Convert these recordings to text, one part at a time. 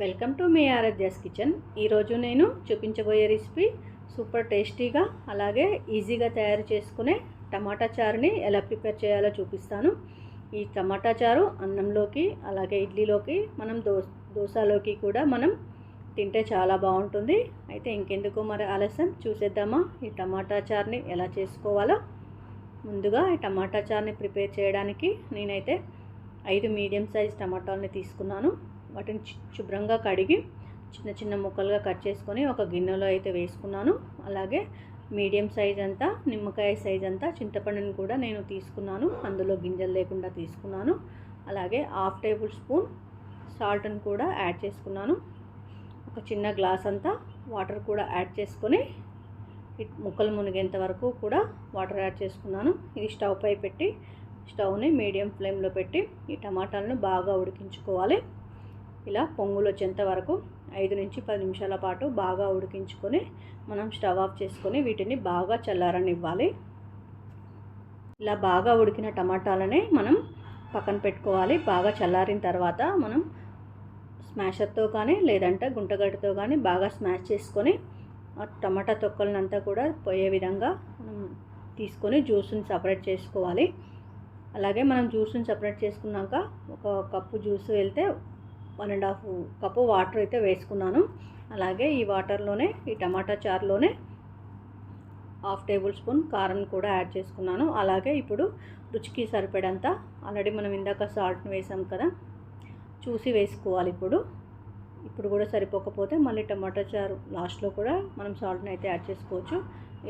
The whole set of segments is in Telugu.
Welcome to my Aaradhya's kitchen. ఈరోజు నేను చూపించబోయే రెసిపీ సూపర్ టేస్టీగా అలాగే ఈజీగా తయారు చేసుకునే టమాటా చారుని ఎలా ప్రిపేర్ చేయాలో చూపిస్తాను. ఈ టమాటా చారు అన్నంలోకి అలాగే ఇడ్లీలోకి మనం దో దోశలోకి కూడా మనం తింటే చాలా బాగుంటుంది. అయితే ఇంకెందుకు మరి ఆలస్యం? చూసేద్దామా? ఈ టమాటా చారుని ఎలా చేసుకోవాలో? ముందుగా ఈ టమాటా చారుని ప్రిపేర్ చేయడానికి నేనైతే ఐదు మీడియం సైజ్ టమాటాలని తీసుకున్నాను. వాటిని శుభ్రంగా కడిగి చిన్న చిన్న ముక్కలుగా కట్ చేసుకొని ఒక గిన్నెలో అయితే వేసుకున్నాను. అలాగే మీడియం సైజ్ అంతా నిమ్మకాయ సైజ్ అంతా చింతపండుని కూడా నేను తీసుకున్నాను. అందులో గింజలు లేకుండా తీసుకున్నాను. అలాగే హాఫ్ టేబుల్ స్పూన్ సాల్ట్ని కూడా యాడ్ చేసుకున్నాను. ఒక చిన్న గ్లాస్ అంతా వాటర్ కూడా యాడ్ చేసుకొని ముక్కలు మునిగేంత వరకు కూడా వాటర్ యాడ్ చేసుకున్నాను. ఇది స్టవ్ పై పెట్టి స్టవ్ని మీడియం ఫ్లేమ్లో పెట్టి ఈ టమాటాలను బాగా ఉడికించుకోవాలి. ఇలా పొంగులు వచ్చేంత వరకు ఐదు నుంచి పది నిమిషాల పాటు బాగా ఉడికించుకొని మనం స్టవ్ ఆఫ్ చేసుకొని వీటిని బాగా చల్లారనివ్వాలి. ఇలా బాగా ఉడికిన టమాటాలని మనం పక్కన పెట్టుకోవాలి. బాగా చల్లారిన తర్వాత మనం స్మాషర్తో కానీ లేదంటే గుంటగడ్డతో కానీ బాగా స్మాష్ చేసుకొని ఆ టమాటా తొక్కలనంతా కూడా పోయే విధంగా మనం తీసుకొని జ్యూస్ని సపరేట్ చేసుకోవాలి. అలాగే మనం జ్యూస్ని సపరేట్ చేసుకున్నాక ఒక కప్పు జ్యూస్ వెళ్తే one and half cup water అయితే వేసుకున్నాను. అలాగే ఈ వాటర్లోనే ఈ టమాటా చారులోనే హాఫ్ టేబుల్ స్పూన్ కారం కూడా యాడ్ చేసుకున్నాను. అలాగే ఇప్పుడు రుచికి సరిపడంత ఆల్రెడీ మనం ఇందాక సాల్ట్ని వేసాం కదా చూసి వేసుకోవాలి ఇప్పుడు. ఇప్పుడు కూడా సరిపోకపోతే మళ్ళీ టమాటా చారు లాస్ట్లో కూడా మనం సాల్ట్ని అయితే యాడ్ చేసుకోవచ్చు.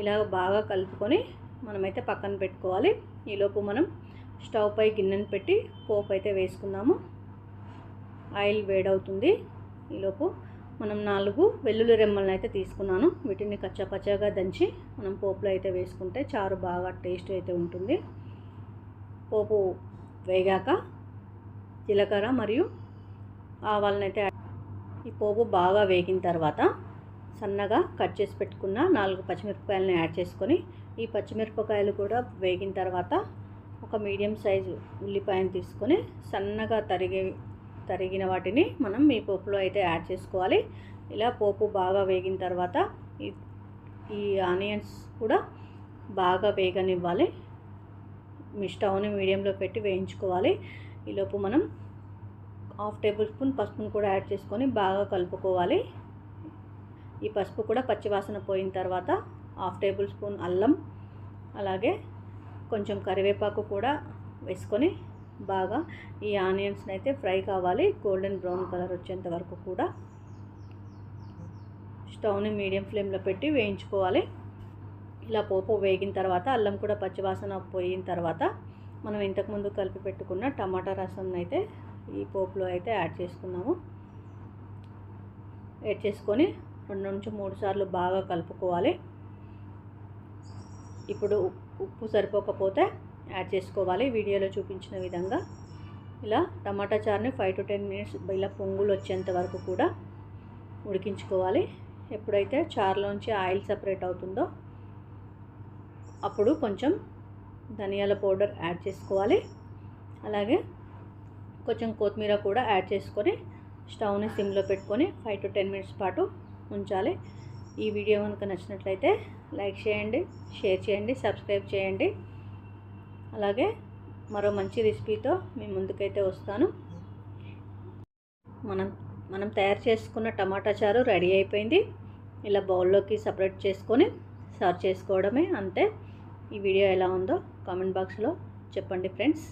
ఇలా బాగా కలుపుకొని మనమైతే పక్కన పెట్టుకోవాలి. ఈలోపు మనం స్టవ్ పై గిన్నెను పెట్టి పోపు అయితే వేసుకుందాము. ఆయిల్ వేడవుతుంది. ఈలోపు మనం నాలుగు వెల్లుల్లి రెమ్మలను అయితే తీసుకున్నాను. వీటిని కచ్చాపచ్చాగా దంచి మనం పోపులో అయితే వేసుకుంటే చారు బాగా టేస్ట్ అయితే ఉంటుంది. పోపు వేగాక జీలకర్ర మరియు ఆవాలను అయితే ఈ పోపు బాగా వేగిన తర్వాత సన్నగా కట్ చేసి పెట్టుకున్న నాలుగు పచ్చిమిరపకాయలను యాడ్ చేసుకొని ఈ పచ్చిమిరపకాయలు కూడా వేగిన తర్వాత ఒక మీడియం సైజు ఉల్లిపాయను తీసుకొని సన్నగా తరిగే తరిగిన వాటిని మనం ఈ పోపులో అయితే యాడ్ చేసుకోవాలి. ఇలా పోపు బాగా వేగిన తర్వాత ఈ ఈ ఆనియన్స్ కూడా బాగా వేగనివ్వాలి. మీ స్టవ్ని మీడియంలో పెట్టి వేయించుకోవాలి. ఈలోపు మనం హాఫ్ టేబుల్ స్పూన్ పసుపును కూడా యాడ్ చేసుకొని బాగా కలుపుకోవాలి. ఈ పసుపు కూడా పచ్చివాసన పోయిన తర్వాత హాఫ్ టేబుల్ స్పూన్ అల్లం అలాగే కొంచెం కరివేపాకు కూడా వేసుకొని బాగా ఈ ఆనియన్స్ని అయితే ఫ్రై కావాలి. గోల్డెన్ బ్రౌన్ కలర్ వచ్చేంత వరకు కూడా స్టవ్ని మీడియం ఫ్లేమ్లో పెట్టి వేయించుకోవాలి. ఇలా పోపు వేగిన తర్వాత అల్లం కూడా పచ్చివాసన పోయిన తర్వాత మనం ఇంతకుముందు కలిపి పెట్టుకున్న టమాటా రసం అయితే ఈ పోపులో అయితే యాడ్ చేసుకున్నాము. యాడ్ చేసుకొని రెండు నుంచి మూడు సార్లు బాగా కలుపుకోవాలి. ఇప్పుడు ఉప్పు సరిపోకపోతే యాడ్ చేసుకోవాలి వీడియోలో చూపించిన విధంగా. ఇలా టమాటా చారుని ఫైవ్ టు టెన్ మినిట్స్ ఇలా పొంగులు వచ్చేంత వరకు కూడా ఉడికించుకోవాలి. ఎప్పుడైతే చారులోంచి ఆయిల్ సపరేట్ అవుతుందో అప్పుడు కొంచెం ధనియాల పౌడర్ యాడ్ చేసుకోవాలి. అలాగే కొంచెం కొత్తిమీర కూడా యాడ్ చేసుకొని స్టవ్ని సిమ్లో పెట్టుకొని ఫైవ్ టు టెన్ మినిట్స్ పాటు ఉంచాలి. ఈ వీడియో కనుక నచ్చినట్లయితే లైక్ చేయండి షేర్ చేయండి సబ్స్క్రైబ్ చేయండి. అలాగే మరో మంచి రెసిపీతో మీ ముందుకైతే వస్తాను. మనం మనం తయారు చేసుకున్న టమాటా చారు రెడీ అయిపోయింది. ఇలా బౌల్లోకి సపరేట్ చేసుకొని సర్వ్ చేసుకోవడమే అంతే. ఈ వీడియో ఎలా ఉందో కామెంట్ బాక్స్లో చెప్పండి ఫ్రెండ్స్.